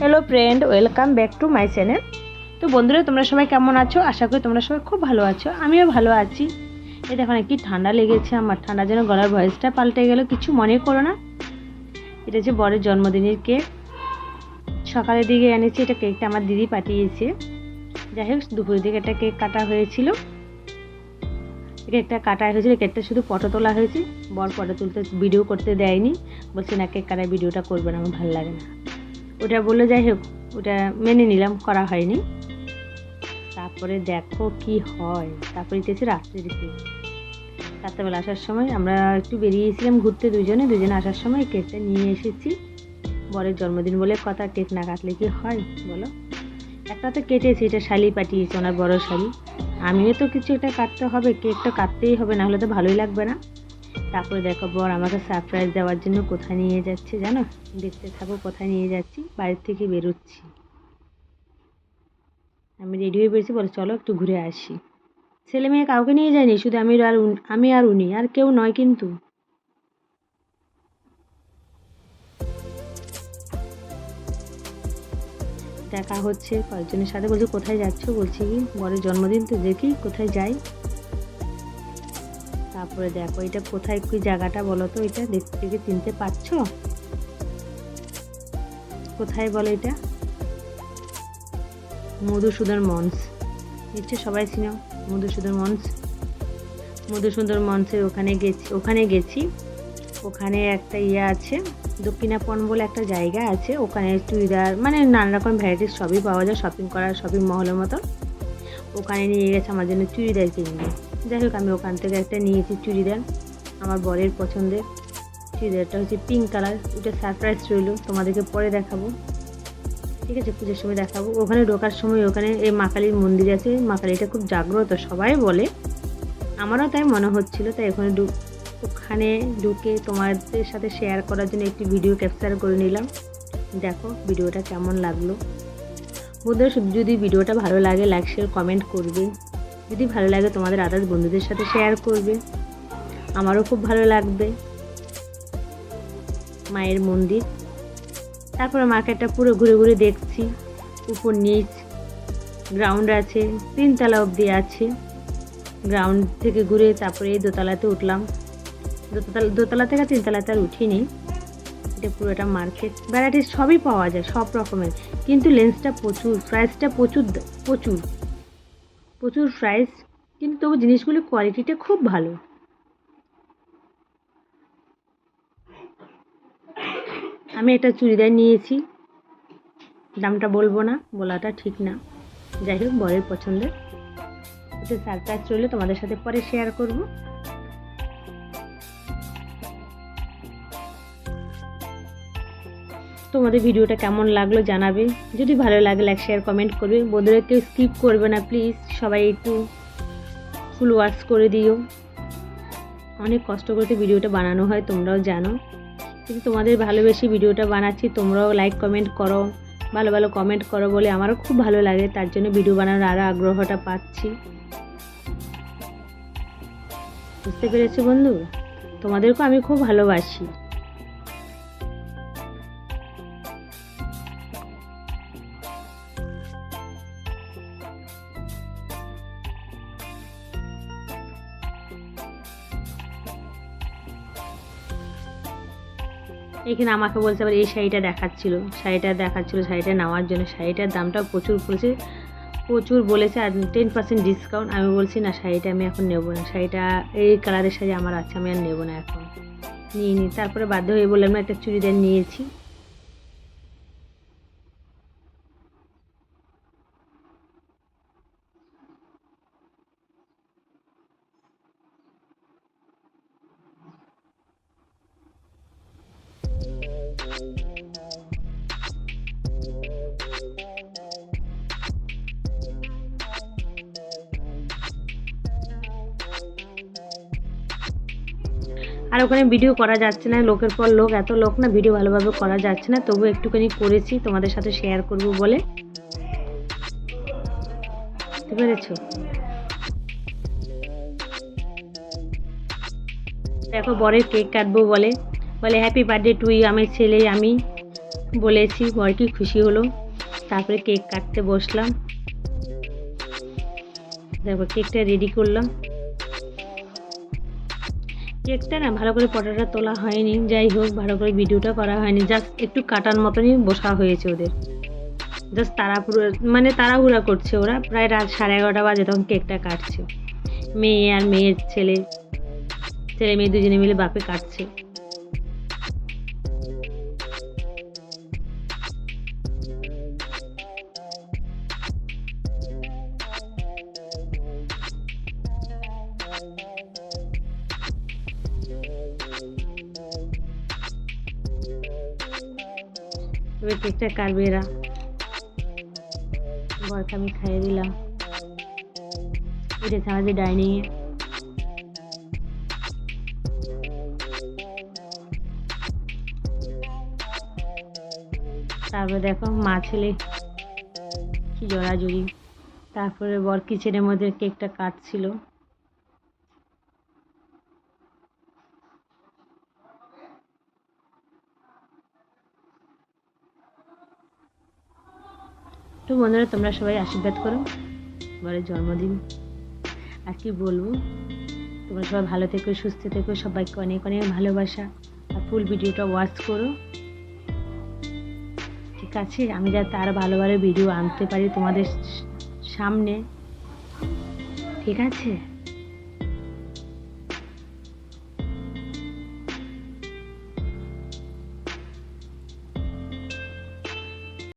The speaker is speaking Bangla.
Hello friend welcome back to my channel তো বন্ধুরা, তোমরা সবাই কেমন আছো? আশা করি তোমরা সবাই খুব ভালো আছো। আমিও ভালো আছি। এই দেখো কি ঠান্ডা লেগেছে আমার। ঠান্ডা যেন গলার ভয়েসটা পাল্টে গেল, কিছু মনে করো না। এটা হচ্ছে বরের জন্মদিনের কেক। সকালের দিকে এনেছি এটা কেকটা আমার দিদি পাঠিয়েছে। যাই হোক, দুপুরের দিকে একটা কেক কাটা হয়েছিল। কেকটা কাটা হয়েছিল কেকটা শুধু ফটো তোলা হয়েছে। বর ফটো তুলতে, ভিডিও করতে দেয়নি। বলছে না, কেক কাটার ভিডিওটা করবে না, আমার ভালো লাগে না। ওটা বলল, যাই হোক, ওটা মেনে নিলাম, করা হয়নি। তারপরে দেখো কি হয়। তারপরে দিতেছি রাত্রে দিতে রাত্রেবেলা আসার সময় আমরা একটু বেরিয়েছিলাম ঘুরতে দুজনে। দুজনে আসার সময় কেকটা নিয়ে এসেছি। বরের জন্মদিন বলে কথা, কেক না কাটলে কি হয় বলো? একটা তো কেটেছি, এটা শালি পাঠিয়েছে ওনার বড় শালি। আমিও তো কিছু একটা কাটতে হবে কেকটা কাটতেই হবে, না হলে তো ভালোই লাগবে না। তারপরে দেখো বর আমাকে সারপ্রাইজ দেওয়ার জন্য কোথায় নিয়ে যাচ্ছে জানো? দেখতে থাকো কোথায় নিয়ে যাচ্ছি, বাড়ির থেকে বেরোচ্ছি। আমি রেডি হয়ে বেরিয়েছি বলে চলো একটু ঘুরে আসি। ছেলে মেয়ে কাউকে নিয়ে যায়নি, শুধু আমি আর আমি আর উনি, আর কেউ নয় কিন্তু। দেখা হচ্ছে, কয়েকজনের সাথে বলছে, কোথায় যাচ্ছ? বলছি কি বরের জন্মদিন তো দেখি, কোথায় যাই? তারপরে দেখো, এটা কোথায়, কি জায়গাটা বলো তো? এটা দেখতে দেখে চিনতে পারছ? কোথায় বলো এটা? মধুসূদন মঞ্চ। নিশ্চয় সবাই চিনো? মধুসূদন মঞ্চ? মধুসূদন মঞ্চের ওখানে গেছি ওখানে গেছি। ওখানে একটা ইয়ে আছে, দক্ষিণাপন বলে একটা জায়গা আছে। ওখানে চুড়িদার মানে নানা রকম ভ্যারাইটিস সবই পাওয়া যায় শপিং করার শপিং মহলের মতো। ওখানে নিয়ে গেছে, আমার জন্য চুড়িদার কিনবে। যাই হোক, আমি ওখান থেকে একটা নিয়েছি চুড়িদার, আমার বরের পছন্দের। চুড়িদারটা হচ্ছে পিঙ্ক কালার ওটা সারপ্রাইজ রইল, তোমাদেরকে পরে দেখাবো। ঠিক আছে, পুজোর সময় দেখাবো। ওখানে ঢোকার সময় ওখানে এই মা কালীর মন্দির আছে। মা কালীটা খুব জাগ্রত, সবাই বলে। আমারও তাই মনে হচ্ছিল, তাই ওখানে ওখানে ঢুকে তোমাদের সাথে শেয়ার করার জন্য একটি ভিডিও ক্যাপচার করে নিলাম। দেখো ভিডিওটা কেমন লাগল। বন্ধুরা, যদি ভিডিওটা ভালো লাগে লাইক শেয়ার কমেন্ট করবে। যদি ভালো লাগে তোমাদের আদার্স বন্ধুদের সাথে শেয়ার করবে। আমারও খুব ভালো লাগবে। মায়ের মন্দির। তারপরে মার্কেটটা পুরো ঘুরে ঘুরে দেখছি। উপর নিচ গ্রাউন্ড আছে, তিনতলা অবধি আছে। গ্রাউন্ড থেকে ঘুরে তারপরে এই দোতলাতে উঠলাম। দোতলা দোতলা থেকে তিনতলাতে আর উঠিনি। এটা পুরোটা মার্কেট ভ্যারাইটিস সবই পাওয়া যায়, সব রকমের। কিন্তু লেন্সটা প্রচুর প্রাইসটা প্রচুর প্রচুর। প্রচুর প্রাইস কিন্তু তবু জিনিসগুলির কোয়ালিটিটা খুব ভালো। আমি একটা চুড়িদার নিয়েছি। দামটা বলব না, বলাটা ঠিক না। যাই হোক, বরের পছন্দের। এটা সারপ্রাইজ চললে তোমাদের সাথে পরে শেয়ার করব। তোমাদের ভিডিওটা কেমন লাগল জানাবে। যদি ভালো লাগে লাইক শেয়ার কমেন্ট করবে। বন্ধুরা, কেউ স্কিপ করবে না প্লিজ সবাই একটু ফুল ওয়াচ করে দিও। অনেক কষ্ট করতে ভিডিওটা বানানো হয়, তোমরাও জানো। কিন্তু তোমাদের ভালোবেসে ভিডিওটা বানাচ্ছি, তোমরাও লাইক কমেন্ট করো। ভালো ভালো কমেন্ট করো বলে আমারও খুব ভালো লাগে। তার জন্য ভিডিও বানানোর আরও আগ্রহটা পাচ্ছি। বুঝতে পেরেছ বন্ধু? তোমাদেরকেও আমি খুব ভালোবাসি। এখানে আমাকে বলছে আবার এই শাড়িটা দেখাচ্ছিল শাড়িটা দেখাচ্ছিল, শাড়িটা নেওয়ার জন্য, শাড়িটার দামটাও প্রচুর পড়েছে প্রচুর বলেছে আর টেন পার্সেন্ট ডিসকাউন্ট আমি বলছি, না, শাড়িটা আমি এখন নেব না, শাড়িটা এই কালারের শাড়ি আমার আছে, আমি আর নেব না এখন। নিয়ে নিই তারপরে বাধ্য হয়ে বললাম, না, একটা চুড়িদার নিয়েছি। আর ওখানে ভিডিও করা যাচ্ছে না, লোকের পর লোক, এত লোক না ভিডিও ভালোভাবে করা যাচ্ছে না তবু একটুখানি করেছি, তোমাদের সাথে শেয়ার করব বলে। বুঝতে পেরেছ? দেখো, বরের কেক কাটবো বলে। বলে হ্যাপি বার্থডে টু ইউ আমার ছেলে, আমি। বলেছি, বর খুশি হলো। তারপরে কেক কাটতে বসলাম। তারপর কেকটা রেডি করলাম। কেকটা না, ভালো করে ফটোটা তোলা হয়নি। যাই হোক, ভালো করে ভিডিওটা করা হয়নি। জাস্ট একটু কাটার মতনই বসা হয়েছে ওদের। জাস্ট তাড়াহুড়ো মানে তাড়াহুড়া করছে ওরা। প্রায় রাত সাড়ে এগারোটা বাজে তখন কেকটা কাটছে। মেয়ে আর মেয়ের ছেলে ছেলে মেয়ে দুজনে মিলে বাপে কাটছে। এবার কেকটা কাটবে এরা। বরকে আমি খাইয়ে দিলাম। উঠেছে আমাদের ডাইনিংয়ে তারপরে দেখো মা ছেলে কি জোড়াজুড়ি। তারপরে বর কিচেনের মধ্যে কেকটা কাটছিল। তো বন্ধুরা, তোমরা সবাই আশীর্বাদ করো। বরের জন্মদিন। আর কি বলব? তোমরা সবাই ভালো থেকো, সুস্থ থেকো। সবাইকে অনেক অনেক ভালোবাসা। আর ফুল ভিডিওটা ওয়াচ করো। ঠিক আছে? আমি যাতে আরও ভালো ভালো ভিডিও আনতে পারি তোমাদের সামনে। ঠিক আছে?